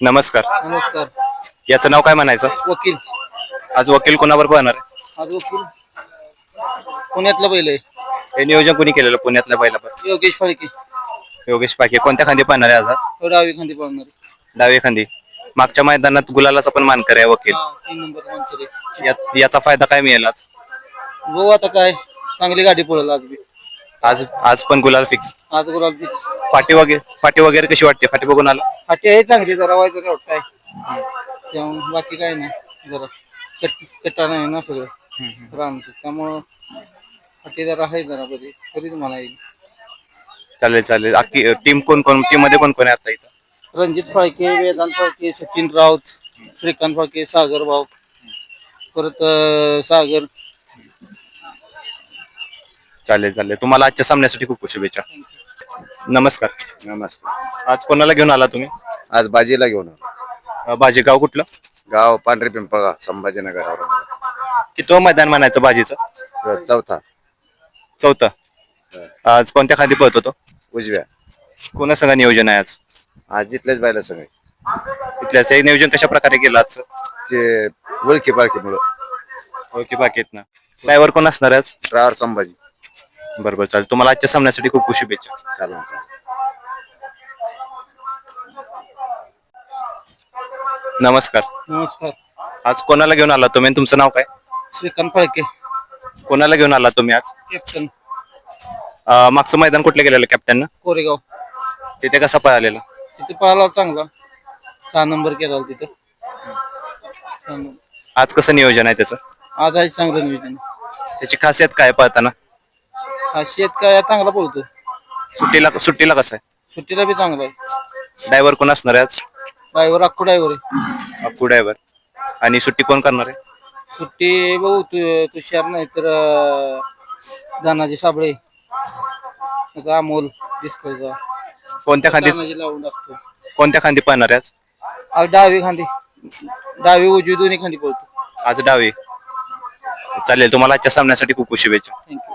नमस्कार. नमस्कार. याचं नाव काय म्हणायचं? वकील. आज वकील कोणावर पाहणार आज वकील. पुण्यातलं पहिलं आहे. हे नियोजन कोणी केलेलं? पुण्यातल्या बैलावर. योगेश फाळके. योगेश पाके कोणत्या खांदी पाहणार आहे आज हा? तो डावी खांदी पाळणार डावी खांदी. मागच्या मैदानात गुलालाचा पण मानकर आहे वकील. हा, तीन नंबर माणसं यात- याचा फायदा काय मिळेल आज? बघू आता काय. चांगली गाडी पडेल आज बी. आज आज पण गुलाल फिक्स आज गुलाल बी फाटी वगैरे फाटी वगैरे कशी वाटते? फाटी बघून आला. फाटी आहे चांगली जरा काय काय त्यामुळे बाकी काय नाही. जरा कट्टा नाही ना सगळं. रामचं त्यामुळं फाटी जरा आहे जरा बरी. तरी तुम्हाला येईल. चालेल चालेल. अख्खी टीम कोण कोण टीममध्ये कोण कोण आहे आता इथं? रणजित फाळके वेदांत फाळके सचिन राऊत श्रीकांत फाळके सागर भाऊ. परत अं, सागर चालेल चालेल. तुम्हाला आजच्या सामन्यासाठी खूप खूप शुभेच्छा. नमस्कार. नमस्कार. आज कोणाला घेऊन आला तुम्ही? आज बाजीला घेऊन आलो. अं, बाजी गाव कुठलं? गाव पांढरी पिंपळगाव संभाजीनगर औरंगाबाद किती मैदान म्हणायचं बाजीचं? चौथा. चौथं. आज कोणत्या खाली पळत होतो उजव्या. कोणा संघ नियोजन आहे आज? आज जिथलेच बायला सगळे. इथल्याच हे नियोजन कशा प्रकारे केलं आजचं ते ओळखी पाळखीमुळं ओके बाकी आहेत ना ड्रायव्हर कोण असणार आहे आज? ड्रायव्हर संभाजी. बरोबर चालेल. तुम्हाला आजच्या सामन्यासाठी खूप खूप शुभेच्छा. चालेल चालेल. नमस्कार. नमस्कार. आज कोणाला घेऊन आला तुम्ही? तुमचं नाव काय? श्रीकांत फाळके कोणाला घेऊन आला तुम्ही आज? कॅप्टन अं, मागचं मैदान कुठलं गेलेलं कॅप्टन कोरेगाव. तिथे कसा पळालेला? तिथे पाहिला चांगला. सहा नंबर केला तिथं. सहा नंबर. आज कसं नियोजन आहे त्याचं? आज आहे चांगलं नियोजन. त्याची खासियत काय पळताना? हा शेत काय चांगला पळतो सुट्टीला सुट्टीला कसं आहे? सुट्टीला बी चांगला आहे. ड्रायव्हर कोण असणार आहे आज? ड्रायव्हर अक्कू ड्रायव्हर आहे. अप्पू ड्रायव्हर आणि सुट्टी कोण करणार आहे? सुट्टी बघू तु तुषार नाही तर दानाजी साबळे. अमोल डिस्कोचा कोणत्या खांदी दानाजी लावून असतो कोणत्या खांदी पळणार आहे आज? आज डावी खांदी. डावी उजवी दोन्ही खांदी पळतो. आज डावी. चालेल तुम्हाला आजच्या सामन्यासाठी खूप खूप शुभेच्छा. थँक्यू